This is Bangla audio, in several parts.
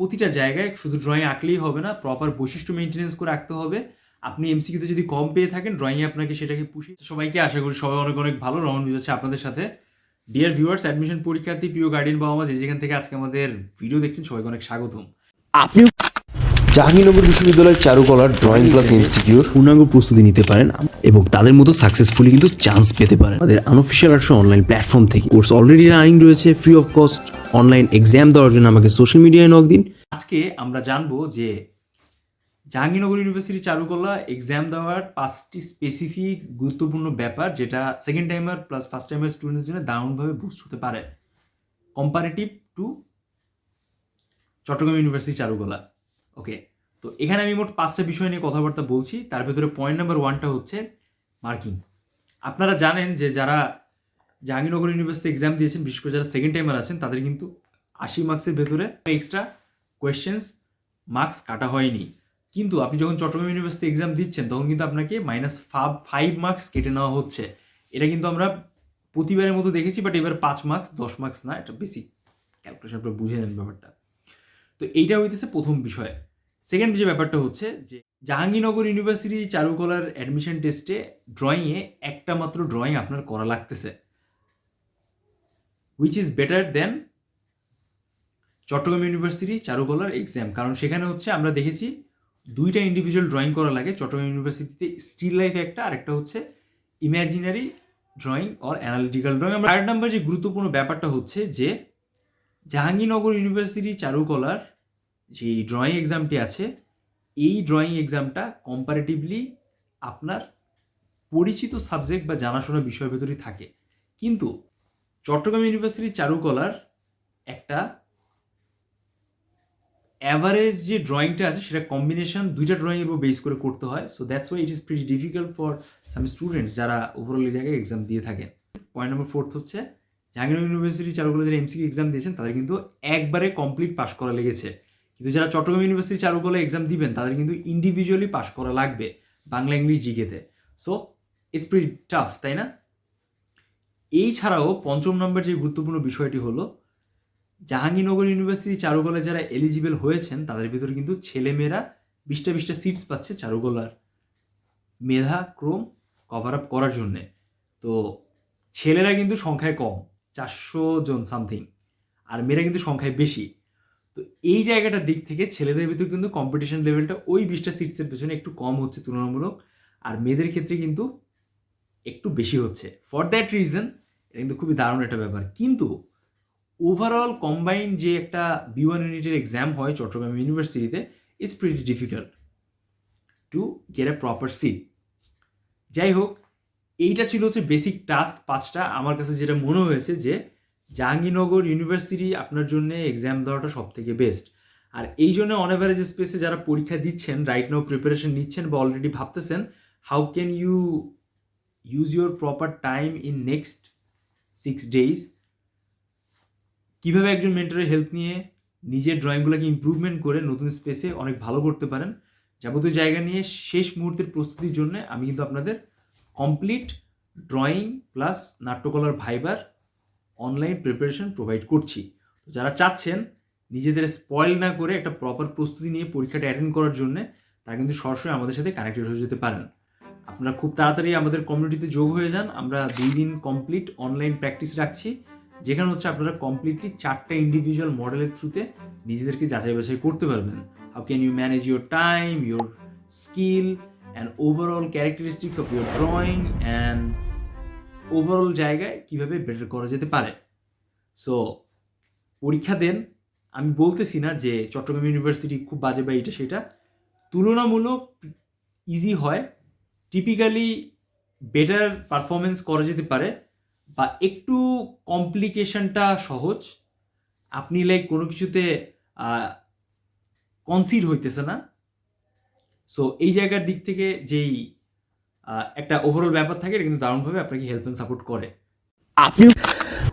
প্রতিটা জায়গায় শুধু ড্রয়িং আঁকলেই হবে না প্রপার বৈশিষ্ট্য মেনটেনেন্স করে আঁকতে হবে। আপনি এমসিকিউতে যদি কম পেয়ে থাকেন ড্রয়িংয়ে আপনাকে সেটাকে পুষি সবাইকে আশা করি সবাই অনেক অনেক ভালো রমন হচ্ছে আপনাদের সাথে। ডিয়ার ভিউয়ার্স অ্যাডমিশন পরীক্ষার্থী, প্রিয় গার্ডিয়ান বাবা মা যে যেখান থেকে আজকে আমাদের ভিডিও দেখছেন, সবাইকে অনেক স্বাগতম। আপনিও জাহাঙ্গীরনগর বিশ্ববিদ্যালয়ের চারুকলার ড্রয়িং ক্লাস এমসিকিউর পূর্ণাঙ্গ প্রস্তুতি নিতে পারেন এবং তাদের মতো সাকসেসফুলি কিন্তু চান্স পেতে পারেন। আমাদের আনঅফিসিয়াল আর্টস অনলাইন প্ল্যাটফর্ম থেকে। কোর্স অলরেডি রানিং রয়েছে free of cost online exam দেওয়ার জন্য আমাকে সোশ্যাল মিডিয়ায় নক দিন। আজকে আমরা জানব যে জাহাঙ্গীরনগর ইউনিভার্সিটি চারুকলা এক্সাম দেওয়ার পাঁচটি স্পেসিফিক গুরুত্বপূর্ণ ব্যাপার যেটা second timer plus first timer স্টুডেন্টদের জন্য দারুণভাবে বুস্ট হতে পারে। Comparative to Chattogram university Charukala. Okay তো এখানে আমি মোট পাঁচটা বিষয় নিয়ে কথাবার্তা বলছি। তার ভেতরে পয়েন্ট নাম্বার ওয়ানটা হচ্ছে মার্কিং আপনারা জানেন যে যারা জাহাঙ্গীরনগর ইউনিভার্সিটি এক্সাম দিয়েছেন, বিশেষ করে যারা সেকেন্ড টাইমার আছেন, তাদের কিন্তু আশি মার্কসের ভেতরে এক্সট্রা কোয়েশ্চেন্স মার্কস কাটা হয়নি। কিন্তু আপনি যখন চট্টগ্রাম ইউনিভার্সিটি এক্সাম দিচ্ছেন, তখন কিন্তু আপনাকে মাইনাস ফাইভ ফাইভ মার্কস কেটে নেওয়া হচ্ছে। এটা কিন্তু আমরা প্রতিবারের মতো দেখেছি বাট এবার পাঁচ মার্কস দশ মার্কস না, এটা বেশি ক্যালকুলেশন আপনারা বুঝে নেন ব্যাপারটা। তো এইটা হইতেছে প্রথম বিষয়। সেকেন্ড যে ব্যাপারটা হচ্ছে যে জাহাঙ্গীরনগর ইউনিভার্সিটি চারুকলার অ্যাডমিশন টেস্টে ড্রয়িংয়ে একটা মাত্র ড্রয়িং আপনার করা লাগতেছে। Which is better then Chattogram university চারুকলার exam কারণ সেখানে হচ্ছে আমরা দেখেছি দুইটা ইন্ডিভিজুয়াল ড্রয়িং করা লাগে। চট্টগ্রাম ইউনিভার্সিটিতে স্টিল লাইফ একটা, আরেকটা হচ্ছে imaginary drawing or analytical drawing আমরা আট নাম্বার যে গুরুত্বপূর্ণ ব্যাপারটা হচ্ছে যে জাহাঙ্গীরনগর ইউনিভার্সিটি চারুকলার যে ড্রয়িং এক্সামটি আছে, এই ড্রয়িং এক্সামটা কম্পারেটিভলি আপনার পরিচিত সাবজেক্ট বা জানাশোনা বিষয়ের ভেতরেই থাকে। কিন্তু চট্টগ্রাম ইউনিভার্সিটির চারুকলার একটা অ্যাভারেজ যে ড্রয়িংটা আছে, সেটা কম্বিনেশন দুইটা ড্রয়িংয়ের উপর বেস করে করতে হয়। So that's why it is pretty difficult for some students যারা ওভারঅল এই জায়গায় এক্সাম দিয়ে থাকেন। পয়েন্ট নম্বর ফোর্থ হচ্ছে, জাহাঙ্গীরনগর ইউনিভার্সিটি চারুকলা যারা এমসিকি এক্সাম দিয়েছেন, তাদের কিন্তু একবারে কমপ্লিট পাস করা লেগেছে। কিন্তু যারা চট্টগ্রাম ইউনিভার্সিটি চারুকলা এক্সাম দিবেন, তাদের কিন্তু ইন্ডিভিজুয়ালি পাস করা লাগবে বাংলা, ইংলিশ, জিকেতে। সো ইটস প্রিটি টাফ তাই না? এই ছাড়াও পঞ্চম নম্বর যে গুরুত্বপূর্ণ বিষয়টি হলো, জাহাঙ্গীরনগর ইউনিভার্সিটি চারুকলায় যারা এলিজিবল হয়েছেন, তাদের ভিতরে কিন্তু ছেলেমেয়েরা বিশটা বিশটা সিটস পাচ্ছে চারুকলার মেধা, ক্রম কভার আপ করার জন্যে। তো ছেলেরা কিন্তু সংখ্যায় কম, চারশো জন সামথিং আর মেয়েরা কিন্তু সংখ্যায় বেশি। তো এই জায়গাটার দিক থেকে ছেলেদের ভিতরে কিন্তু কম্পিটিশন লেভেলটা ওই বিশটা সিটসের পেছনে একটু কম হচ্ছে তুলনামূলক, আর মেয়েদের ক্ষেত্রে কিন্তু একটু বেশি হচ্ছে। ফর দ্যাট রিজন এটা কিন্তু খুবই দারুণ একটা ব্যাপার। কিন্তু ওভারঅল কম্বাইন যে একটা বি ওয়ান ইউনিটের এক্সাম হয় চট্টগ্রাম ইউনিভার্সিটিতে is pretty difficult to get a proper seat যাই হোক, এইটা ছিল হচ্ছে বেসিক টাস্ক পাঁচটা। আমার কাছে যেটা মনে হয়েছে যে জাহাঙ্গীরনগর ইউনিভার্সিটি আপনার জন্য এক্সাম দেওয়াটা সব থেকে বেস্ট আর এই জন্য অন অ্যাভারেজ স্পেসে যারা পরীক্ষা দিচ্ছেন রাইট নাও প্রিপারেশন নিচ্ছেন বা অলরেডি ভাবতেছেন how can you use your proper time in next six days কীভাবে একজন মেন্টরের হেল্প নিয়ে নিজের ড্রয়িংগুলোকে ইমপ্রুভমেন্ট করে নতুন স্পেসে অনেক ভালো করতে পারেন? যাবতীয় জায়গা নিয়ে শেষ মুহূর্তের প্রস্তুতির জন্য আমি কিন্তু আপনাদের কমপ্লিট ড্রয়িং প্লাস নাট্যকলার ভাইবার অনলাইন প্রিপারেশন প্রোভাইড করছি। তো যারা চাচ্ছেন নিজেদের স্পয়েল না করে একটা প্রপার প্রস্তুতি নিয়ে পরীক্ষাটা অ্যাটেন্ড করার জন্য, তারা কিন্তু সরাসরি আমাদের সাথে কানেক্টেড হয়ে যেতে পারেন। আপনারা খুব তাড়াতাড়ি আমাদের কমিউনিটিতে যোগ হয়ে যান। আমরা দুই দিন কমপ্লিট অনলাইন প্র্যাকটিস রাখছি। যেখানে হচ্ছে আপনারা কমপ্লিটলি চারটা ইন্ডিভিজুয়াল মডেলের থ্রুতে নিজেদেরকে যাচাই বাছাই করতে পারবেন। How can you manage your time your skill and overall characteristics of your drawing and overall জায়গায় কীভাবে বেটার করা যেতে পারে? সো পরীক্ষা দেন। আমি বলতেছি না যে চট্টগ্রাম ইউনিভার্সিটি খুব বাজে বা এটা সেটা। তুলনামূলক ইজি হয়। টিপিক্যালি বেটার পারফরমেন্স করা যেতে পারে, বা একটু কমপ্লিকেশনটা সহজ। আপনি লাইক কোনো কিছুতে কনসিড হইতেছে না। সো এই জায়গার দিক থেকে যেই একটা ওভারঅল ব্যাপার থাকে এটা কিন্তু দারুণভাবে আপনাকে হেল্প অ্যান্ড সাপোর্ট করে। আপনিও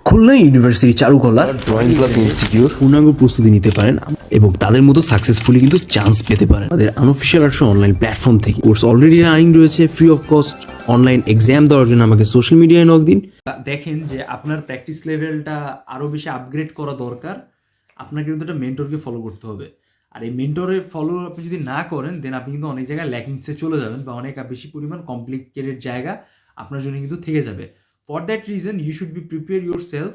খুলনা ইউনিভার্সিটি চারুকলার ড্রয়িং ক্লাস ইনস্টিটিউট পূর্ণাঙ্গ প্রস্তুতি নিতে পারেন এবং তাদের মতো সাকসেসফুলি কিন্তু চান্স পেতে পারেন। আমাদের আনঅফিসিয়াল আর্টস অনলাইন প্ল্যাটফর্ম থেকে কোর্স অলরেডি রানিং রয়েছে free of cost online exam দেওয়ার জন্য আমাকে সোশ্যাল মিডিয়ায় নক দিন। দেখেন যে আপনার প্র্যাকটিস লেভেলটা আরও বেশি আপগ্রেড করা দরকার। আপনাকে কিন্তু একটা মেন্টরকে ফলো করতে হবে। আর এই মেন্টরের ফলো আপনি যদি না করেন দেন আপনি কিন্তু অনেক জায়গায় ল্যাকিংসে চলে যাবেন বা অনেক বেশি পরিমাণ কমপ্লিকেটেড জায়গা আপনার জন্য কিন্তু থেকে যাবে। For that reason you should be prepare yourself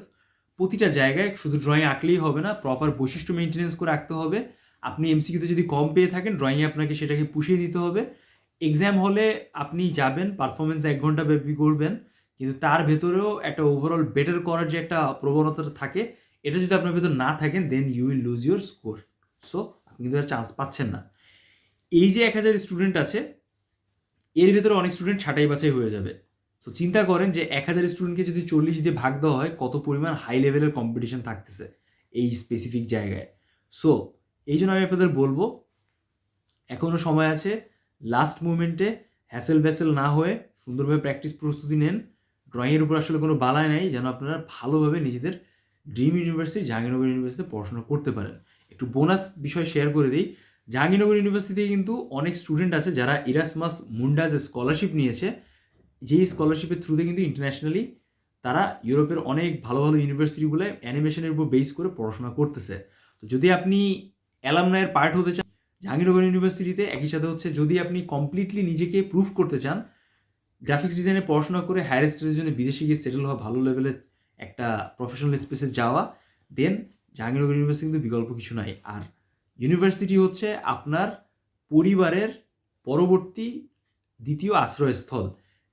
প্রতিটা জায়গায় শুধু ড্রয়িং আঁকলেই হবে না প্রপার বৈশিষ্ট্য মেনটেনেন্স করে আঁকতে হবে। আপনি এমসিকিউতে যদি কম পেয়ে থাকেন ড্রয়িংয়ে আপনাকে সেটাকে পুষিয়ে দিতে হবে। এক্সাম হলে আপনি যাবেন পারফরমেন্স এক ঘণ্টা ব্যাপী করবেন। কিন্তু তার ভেতরেও একটা ওভারঅল বেটার করার যে একটা প্রবণতা থাকে, এটা যদি আপনার ভেতর না থাকেন then you will lose your score so কিন্তু চান্স পাচ্ছেন না। এই যে এক হাজার স্টুডেন্ট আছে, এর ভেতরে অনেক স্টুডেন্ট ছাঁটাই বাছাই হয়ে যাবে। তো চিন্তা করেন যে এক হাজার স্টুডেন্টকে যদি চল্লিশ দিয়ে ভাগ দেওয়া হয়, কত পরিমাণ হাই লেভেলের কম্পিটিশন থাকতেছে এই স্পেসিফিক জায়গায়। সো এই জন্য আমি আপনাদের বলব এখনও সময় আছে লাস্ট মুমেন্টে হ্যাসেল ব্যাসেল না হয়ে সুন্দরভাবে প্র্যাকটিস প্রস্তুতি নেন। ড্রয়িংয়ের উপর আসলে কোনো বালাই নাই, যেন আপনারা ভালোভাবে নিজেদের ড্রিম ইউনিভার্সিটি জাহাঙ্গীরনগর ইউনিভার্সিটিতে পড়াশোনা করতে পারেন। একটু বোনাস বিষয় শেয়ার করে দিই। জাহাঙ্গীরনগর ইউনিভার্সিটি থেকে কিন্তু অনেক স্টুডেন্ট আছে যারা ইরাসমাস মুন্ডাস স্কলারশিপ নিয়েছে। যেই স্কলারশিপের থ্রুতে কিন্তু ইন্টারন্যাশনালি তারা ইউরোপের অনেক ভালো ভালো ইউনিভার্সিটিগুলো অ্যানিমেশনের উপর বেস করে পড়াশোনা করতেছে। তো যদি আপনি অ্যালামনায়ের পার্ট হতে চান, জাহাঙ্গীরনগর ইউনিভার্সিটিতে একই সাথে হচ্ছে যদি আপনি কমপ্লিটলি নিজেকে প্রুভ করতে চান গ্রাফিক্স ডিজাইনে পড়াশোনা করে হায়ার স্টাডিজের জন্য বিদেশে গিয়ে সেটেল হওয়া ভালো লেভেলের একটা প্রফেশনাল স্পেসে যাওয়া দেন জাহাঙ্গীরনগর ইউনিভার্সিটি কিন্তু বিকল্প কিছু নাই। আর ইউনিভার্সিটি হচ্ছে আপনার পরিবারের পরবর্তী দ্বিতীয় আশ্রয়স্থল,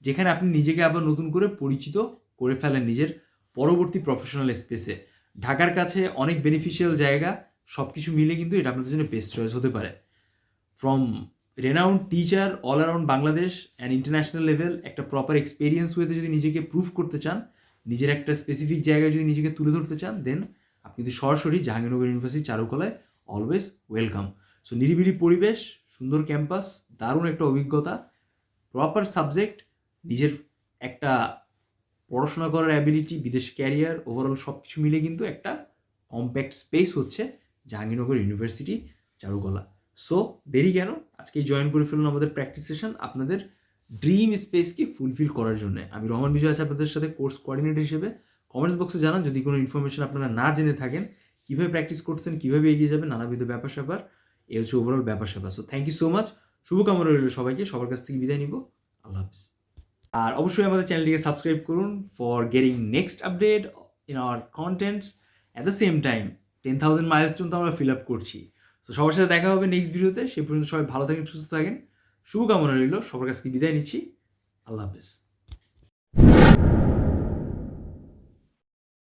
যেখানে আপনি নিজেকে আবার নতুন করে পরিচিত করে ফেলেন নিজের পরবর্তী প্রফেশনাল স্পেসে ঢাকার কাছে অনেক বেনিফিশিয়াল জায়গা সব কিছু মিলে কিন্তু এটা আপনাদের জন্য বেস্ট চয়েস হতে পারে। From renowned teacher all around Bangladesh and international level একটা প্রপার এক্সপিরিয়েন্স ওয়েতে যদি নিজেকে প্রুভ করতে চান, নিজের একটা স্পেসিফিক জায়গায় যদি নিজেকে তুলে ধরতে চান দেন কিন্তু সরাসরি জাহাঙ্গীরনগর ইউনিভার্সিটি চারুকলায় অলওয়েজ ওয়েলকাম সো নিরিবিলি পরিবেশ, সুন্দর ক্যাম্পাস দারুণ একটা অভিজ্ঞতা প্রপার সাবজেক্ট নিজের একটা পড়াশোনা করার অ্যাবিলিটি বিদেশ ক্যারিয়ার ওভারঅল সব কিছু মিলে কিন্তু একটা কম্প্যাক্ট স্পেস হচ্ছে জাহাঙ্গীরনগর ইউনিভার্সিটি চারুকলা। সো দেরি কেন? আজকেই জয়েন করে ফেলুন আমাদের প্র্যাকটিস সেশন আপনাদের ড্রিম স্পেসকে ফুলফিল করার জন্য। আমি রহমান বিজয় আছে আপনাদের সাথে কোর্স কোঅর্ডিনেটর হিসেবে। কমেন্টস বক্সে জানান যদি কোনো ইনফরমেশন আপনারা না জেনে থাকেন, কীভাবে প্র্যাকটিস করছেন, কীভাবে এগিয়ে যাবেন, নানাবিধ ব্যাপার স্যাপার এই হচ্ছে ওভারঅল ব্যাপার স্যাপার। So thank you so much শুভকামনা রইল সবাইকে, সবার কাছ থেকে বিদায় নিব। আল্লাহ হাফিজ। আর অবশ্যই আমাদের চ্যানেলটিকে সাবস্ক্রাইব করুন for getting next update in our contents at the same time ten thousand milestone তো আমরা ফিল আপ করছি। তো সবার সাথে দেখা হবে নেক্সট ভিডিওতে সে পর্যন্ত সবাই ভালো থাকেন, সুস্থ থাকেন। শুভকামনা রইল, সবার কাছ থেকে বিদায় নিচ্ছি। আল্লাহ হাফিজ।